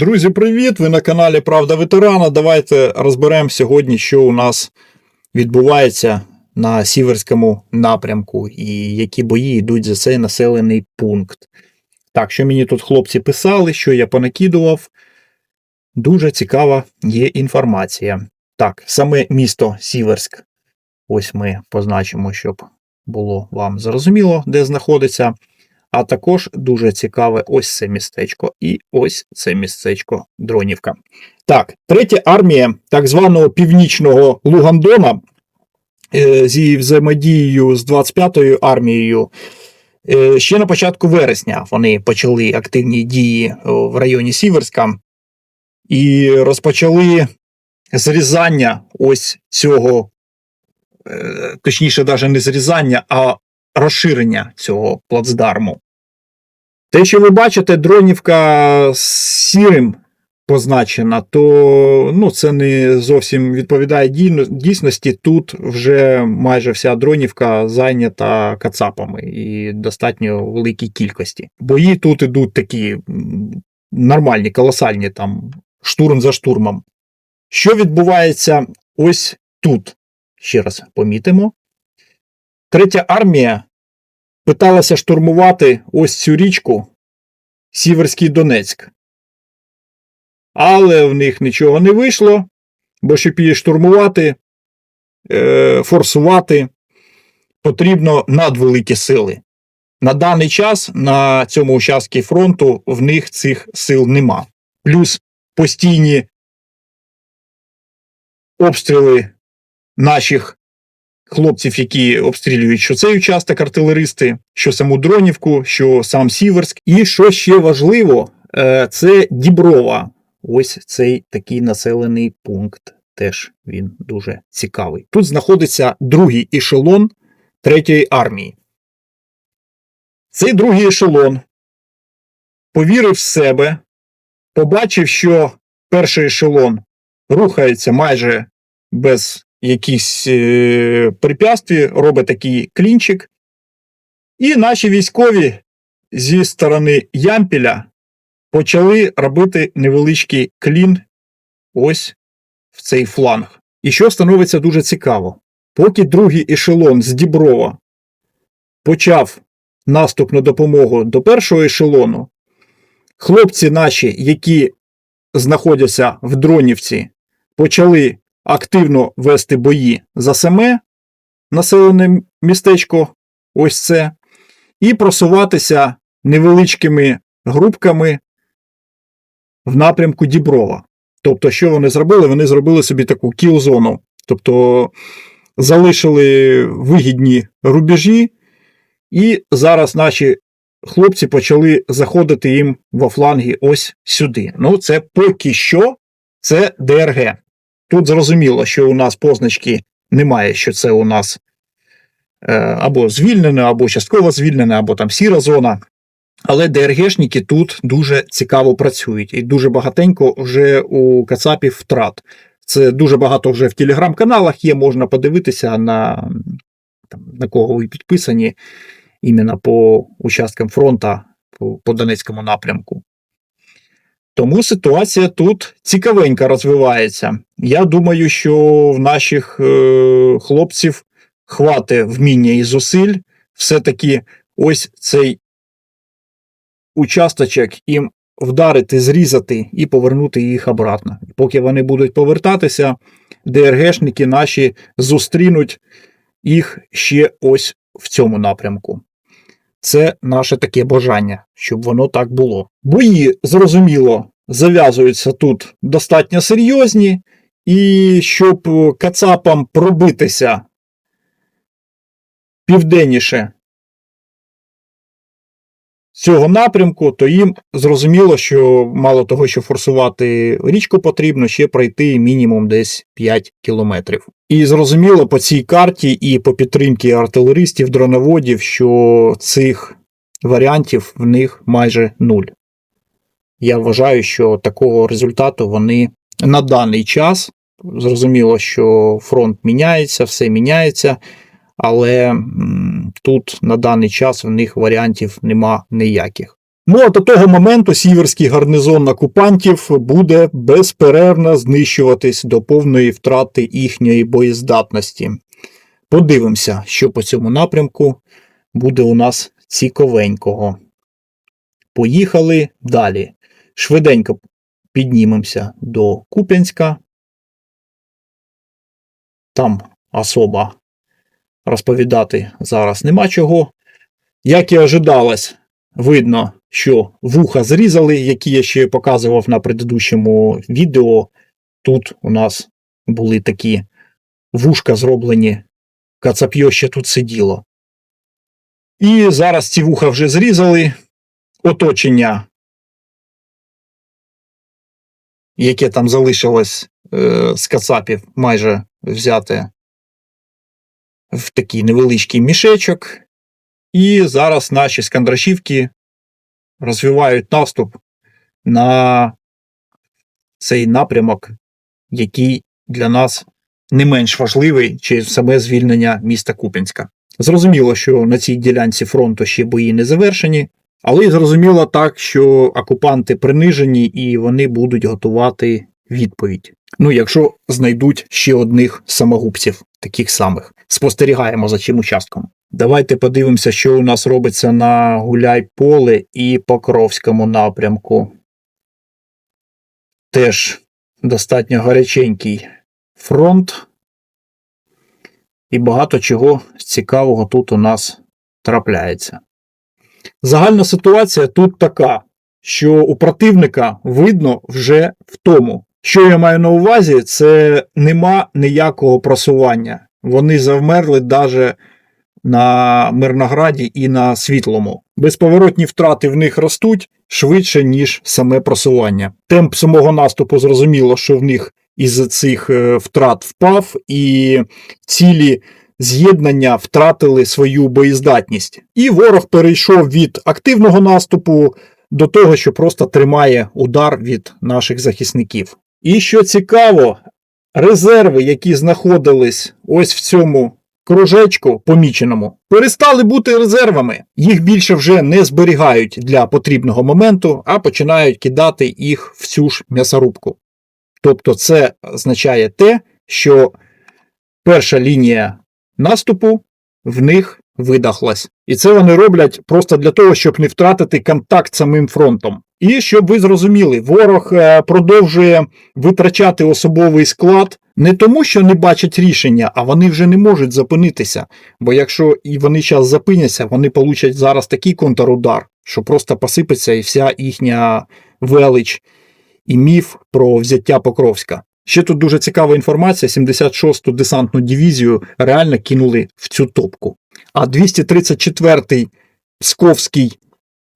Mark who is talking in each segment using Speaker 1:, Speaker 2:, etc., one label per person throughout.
Speaker 1: Друзі, привіт! Ви на каналі Правда Ветерана. Давайте розберемо сьогодні, що у нас відбувається на сіверському напрямку і які бої йдуть за цей населений пункт. Так, що мені тут хлопці писали, що я понакидував. Дуже цікава є інформація. Так, саме місто Сіверськ. Ось ми позначимо, щоб було вам зрозуміло, де знаходиться. А також дуже цікаве ось це містечко і ось це містечко Дронівка. Так, третя армія так званого північного Лугандона е, зі взаємодією з 25-ю армією. е, Ще на початку вересня вони почали активні дії в районі Сіверська і розпочали зрізання ось цього, е, точніше, навіть не зрізання, а розширення цього плацдарму. Те, що ви бачите, дронівка з сірим позначена, то ну, це не зовсім відповідає дійсності. Тут вже майже вся дронівка зайнята кацапами і достатньо великій кількості. Бої тут ідуть такі нормальні, колосальні, там штурм за штурмом. Що відбувається ось тут? Ще раз помітимо. Третя армія питалася штурмувати ось цю річку Сіверський Донецьк. Але в них нічого не вийшло, бо щоб її штурмувати, е, форсувати, потрібно надвеликі сили. На даний час на цьому участку фронту в них цих сил нема. Плюс постійні обстріли наших хлопців, які обстрілюють що цей участок артилеристи, що саму Дронівку, що сам Сіверськ. І що ще важливо, е, це Діброва. Ось цей такий населений пункт. Теж він дуже цікавий. Тут знаходиться другий ешелон третьої армії. Цей другий ешелон повірив в себе, побачив, що перший ешелон рухається майже без якісь е, препятстві, робить такий клінчик. І наші військові зі сторони Ямпіля почали робити невеличкий клін ось в цей фланг. І що становиться дуже цікаво, поки другий ешелон з Діброва почав наступ на допомогу до першого ешелону, хлопці наші, які знаходяться в Дронівці, почали активно вести бої за саме населене містечко, ось це, і просуватися невеличкими групками в напрямку Діброва. Тобто, що вони зробили? Вони зробили собі таку кіл-зону. Тобто залишили вигідні рубежі, і зараз наші хлопці почали заходити їм во фланги ось сюди. Ну, це поки що це ДРГ. Тут зрозуміло, що у нас позначки немає, що це у нас е, або звільнене, або частково звільнене, або там сіра зона. Але ДРГшники тут дуже цікаво працюють, і дуже багатенько вже у Кацапів втрат. Це дуже багато вже в телеграм-каналах є, можна подивитися на, там, на кого ви підписані іменно по участкам фронта по, по Донецькому напрямку. Тому ситуація тут цікавенько розвивається. Я думаю, що в наших е, хлопців хватить вміння і зусиль все-таки ось цей участочок їм вдарити, зрізати і повернути їх обратно. Поки вони будуть повертатися, ДРГшники наші зустрінуть їх ще ось в цьому напрямку. Це наше таке бажання, щоб воно так було. Бої, зрозуміло, зав'язуються тут достатньо серйозні, і щоб кацапам пробитися південніше цього напрямку, то їм зрозуміло, що мало того, що форсувати річку потрібно, ще пройти мінімум десь 5 кілометрів. І зрозуміло по цій карті і по підтримці артилеристів, дроноводів, що цих варіантів в них майже нуль. Я вважаю, що такого результату вони на даний час. Зрозуміло, що фронт міняється, все міняється, але тут на даний час в них варіантів нема ніяких. Ну а до того моменту сіверський гарнизон окупантів буде безперервно знищуватись до повної втрати їхньої боєздатності. Подивимося, що по цьому напрямку буде у нас цікавенького. Поїхали далі. Швиденько піднімемося до Куп'янська. Там особа розповідати зараз нема чого. Як і ожидалось, видно, що вуха зрізали, які я ще показував на предыдущому відео. Тут у нас були такі вушка зроблені, кацап'йо ще тут сиділо. І зараз ці вуха вже зрізали. Оточення, яке там залишилось е, з кацапів, майже взяте в такий невеличкий мішечок. І зараз наші скандрашівки розвивають наступ на цей напрямок, який для нас не менш важливий, чи саме звільнення міста Куп'янська. Зрозуміло, що на цій ділянці фронту ще бої не завершені, але й зрозуміло так, що окупанти принижені і вони будуть готувати відповідь. Ну, якщо знайдуть ще одних самогубців, таких самих. Спостерігаємо за цим участком. Давайте подивимося, що у нас робиться на Гуляй-Поле і Покровському напрямку. Теж достатньо гаряченький фронт. І багато чого цікавого тут у нас трапляється. Загальна ситуація тут така, що у противника видно вже в тому. Що я маю на увазі, це нема ніякого просування. Вони завмерли навіть на Мирнограді і на світлому. Безповоротні втрати в них ростуть швидше, ніж саме просування. Темп самого наступу зрозуміло, що в них із цих е, втрат впав, і цілі з'єднання втратили свою боєздатність. І ворог перейшов від активного наступу до того, що просто тримає удар від наших захисників. І що цікаво, резерви, які знаходились ось в цьому кружечку поміченому, перестали бути резервами. Їх більше вже не зберігають для потрібного моменту, а починають кидати їх в цю ж м'ясорубку. Тобто, це означає те, що перша лінія наступу в них видахлась. І це вони роблять просто для того, щоб не втратити контакт самим фронтом. І щоб ви зрозуміли, ворог е, продовжує витрачати особовий склад не тому, що не бачать рішення, а вони вже не можуть зупинитися. Бо якщо і вони зараз зупиняться, вони получать зараз такий контрудар, що просто посипеться і вся їхня велич і міф про взяття Покровська. Ще тут дуже цікава інформація: 76-ту десантну дивізію реально кинули в цю топку. А 234-й Псковський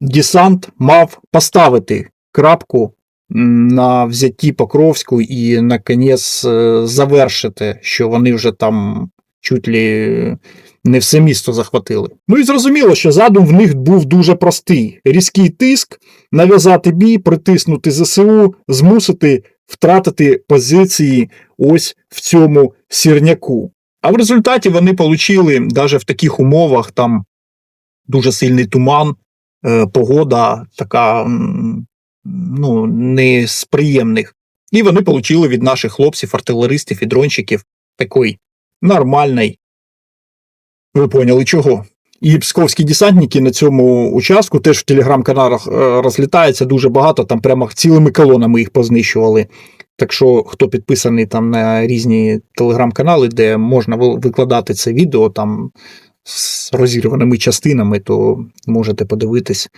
Speaker 1: десант мав поставити крапку на взятті Покровську і наконець е, завершити, що вони вже там чуть ли не все місто захватили. Ну і зрозуміло, що задум в них був дуже простий: різкий тиск, нав'язати бій, притиснути ЗСУ, змусити втратити позиції ось в цьому сірняку. А в результаті вони отримали навіть в таких умовах там дуже сильний туман, погода така ну, не з приємних. І вони отримали від наших хлопців, артилеристів і дрончиків такий нормальний. Ви поняли чого? І псковські десантники на цьому участку теж в телеграм-каналах е, розлітаються дуже багато, там прямо цілими колонами їх познищували. Так що, хто підписаний там на різні телеграм-канали, де можна викладати це відео там з розірваними частинами, то можете подивитись.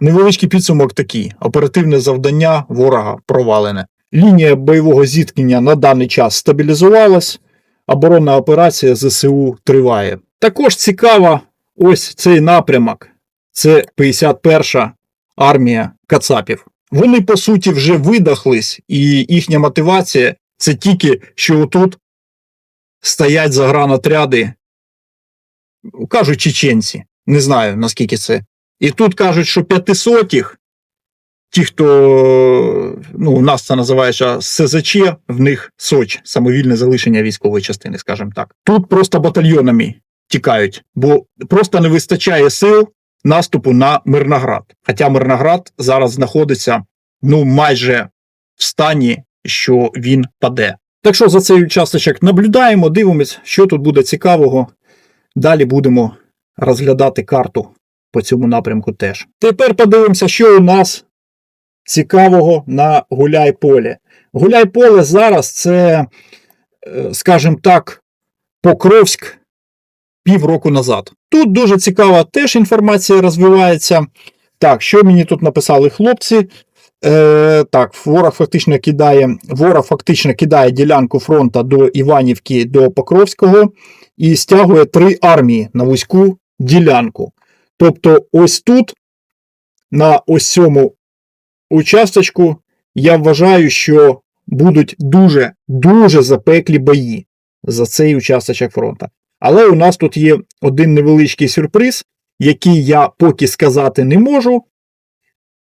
Speaker 1: Невеличкий підсумок такий: оперативне завдання ворога провалене. Лінія бойового зіткнення на даний час стабілізувалась, оборонна операція ЗСУ триває. Також цікаво ось цей напрямок це 51-ша армія Кацапів. Вони, по суті, вже видахлись, і їхня мотивація це тільки, що отут стоять загранотряди, кажуть чеченці. Не знаю, наскільки це. І тут кажуть, що п'ятисотіх, ті, хто ну, у нас це називається СЗЧ, в них Соч, самовільне залишення військової частини, скажімо так. Тут просто батальйонами тікають, бо просто не вистачає сил наступу на Мирноград. Хоча Мирноград зараз знаходиться ну майже в стані, що він паде. Так що за цей участочок наблюдаємо, дивимось, що тут буде цікавого. Далі будемо розглядати карту по цьому напрямку теж. Тепер подивимося, що у нас цікавого на Гуляй-Полі. Гуляй-Поле зараз це, е, скажімо так, Покровськ півроку назад. Тут дуже цікава теж інформація розвивається. Так, що мені тут написали хлопці? Е, так, ворог фактично кидає ворог фактично кидає ділянку фронту до Іванівки до Покровського і стягує три армії на вузьку ділянку. Тобто, ось тут, на ось цьому участочку, я вважаю, що будуть дуже дуже запеклі бої за цей участочок фронту. Але у нас тут є один невеличкий сюрприз, який я поки сказати не можу.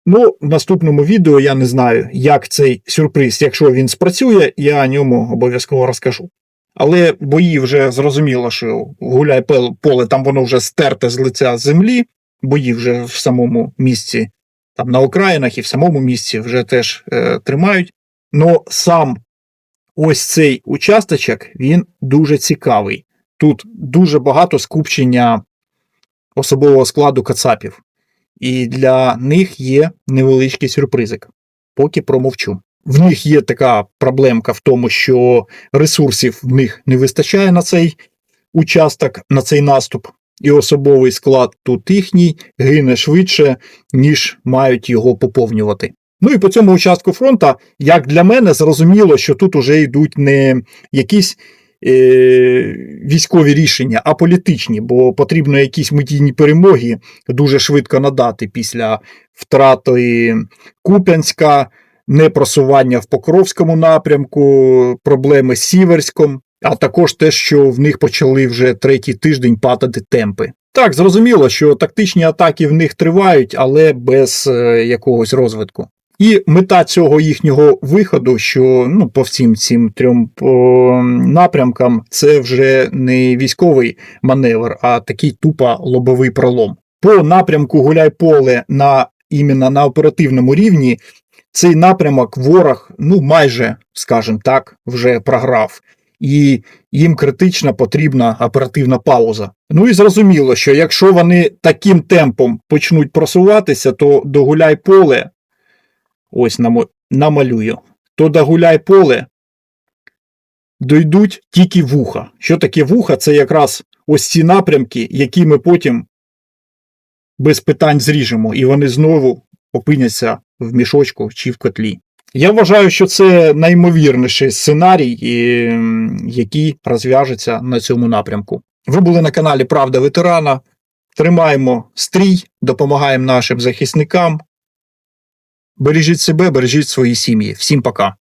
Speaker 1: Ну, в наступному відео я не знаю, як цей сюрприз, якщо він спрацює, я ньому обов'язково розкажу. Але бої вже зрозуміло, що гуляй поле, там воно вже стерте з лиця землі, бої вже в самому місці, там на окраїнах і в самому місці вже теж е, тримають. Но сам ось цей участочок, він дуже цікавий. Тут дуже багато скупчення особового складу кацапів. І для них є невеличкий сюрпризик. Поки промовчу. В них є така проблемка в тому, що ресурсів в них не вистачає на цей участок, на цей наступ, і особовий склад тут їхній гине швидше, ніж мають його поповнювати. Ну і по цьому участку фронта, як для мене, зрозуміло, що тут уже йдуть не якісь військові рішення, а політичні, бо потрібно якісь медійні перемоги дуже швидко надати після втрати Куп'янська, непросування в Покровському напрямку, проблеми з Сіверськом, а також те, що в них почали вже третій тиждень падати темпи. Так, зрозуміло, що тактичні атаки в них тривають, але без е, якогось розвитку. І мета цього їхнього виходу, що ну, по всім цим трьом напрямкам, це вже не військовий маневр, а такий тупо лобовий пролом. По напрямку Гуляй-Поле на іменно на оперативному рівні цей напрямок ворог, ну майже, скажімо так, вже програв. І їм критично потрібна оперативна пауза. Ну і зрозуміло, що якщо вони таким темпом почнуть просуватися, то до Гуляй-Поле ось намалюю, то до гуляй поле дойдуть тільки вуха. Що таке вуха? Це якраз ось ці напрямки, які ми потім без питань зріжемо, і вони знову опиняться в мішочку чи в котлі. Я вважаю, що це наймовірніший сценарій, який розв'яжеться на цьому напрямку. Ви були на каналі Правда ветерана. Тримаємо стрій, допомагаємо нашим захисникам. Бережіть себе, бережіть свої сім'ї. Всім пока.